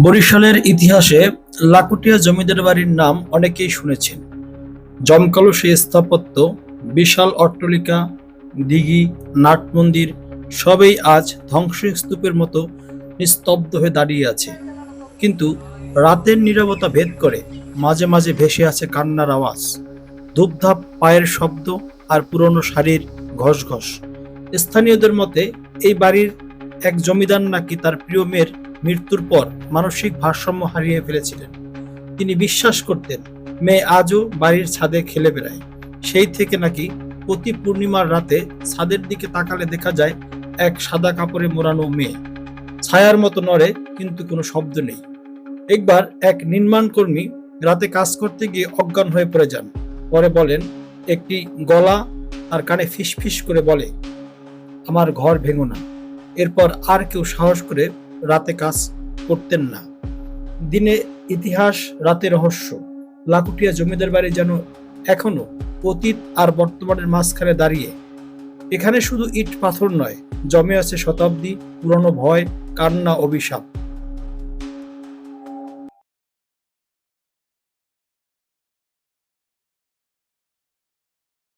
বরিশালের ইতিহাসে লাকুটিয়া জমিদার বাড়ির নাম অনেকেই শুনেছেন। জমকালো সেই স্থাপত্য, বিশাল অট্টালিকা, দিঘি, নাট মন্দির, সবই আজ ধ্বংসস্তূপের মতো নিস্তব্ধ হয়ে দাঁড়িয়ে আছে। কিন্তু রাতের নীরবতা ভেদ করে মাঝে মাঝে ভেসে আছে কান্নার আওয়াজ। ধূপধাপ পায়ের শব্দ আর পুরনো শাড়ির ঘস ঘস স্থানীয়দের মতে এই বাড়ির এক জমিদার নাকি তার প্রিয় মেয়ের মৃত্যুর পর মানসিক ভারসাম্য হারিয়ে ফেলেছিলেন। তিনি বিশ্বাস করতেন, মেয়ে আজও বাড়ির ছাদে খেলে বেড়ায়। সেই থেকে নাকি প্রতি পূর্ণিমার রাতে ছাদের দিকে তাকালে দেখা যায় এক সাদা কাপড়ে মোড়ানো মেয়ে। ছায়ার মতো নড়ে, কিন্তু কোনো শব্দ নেই। একবার এক নির্মাণ কর্মী রাতে কাজ করতে গিয়ে অজ্ঞান হয়ে পড়ে যান। পরে বলেন, একটি গলা আর কানে ফিসফিস করে বলে, আমার ঘর ভেঙো না। এরপর আর কেউ সাহস করে রাতে কাজ করতেন না। দিনে ইতিহাস, রাতে রহস্য লাকুটিয়া জমিদার বাড়ি যেন এখনও অতীত আর বর্তমানের মাঝখানে দাঁড়িয়ে। এখানে শুধু ইট পাথর নয়, জমে আছে শতাব্দী, পুরনো ভয়, কান্না, অভিশাপ।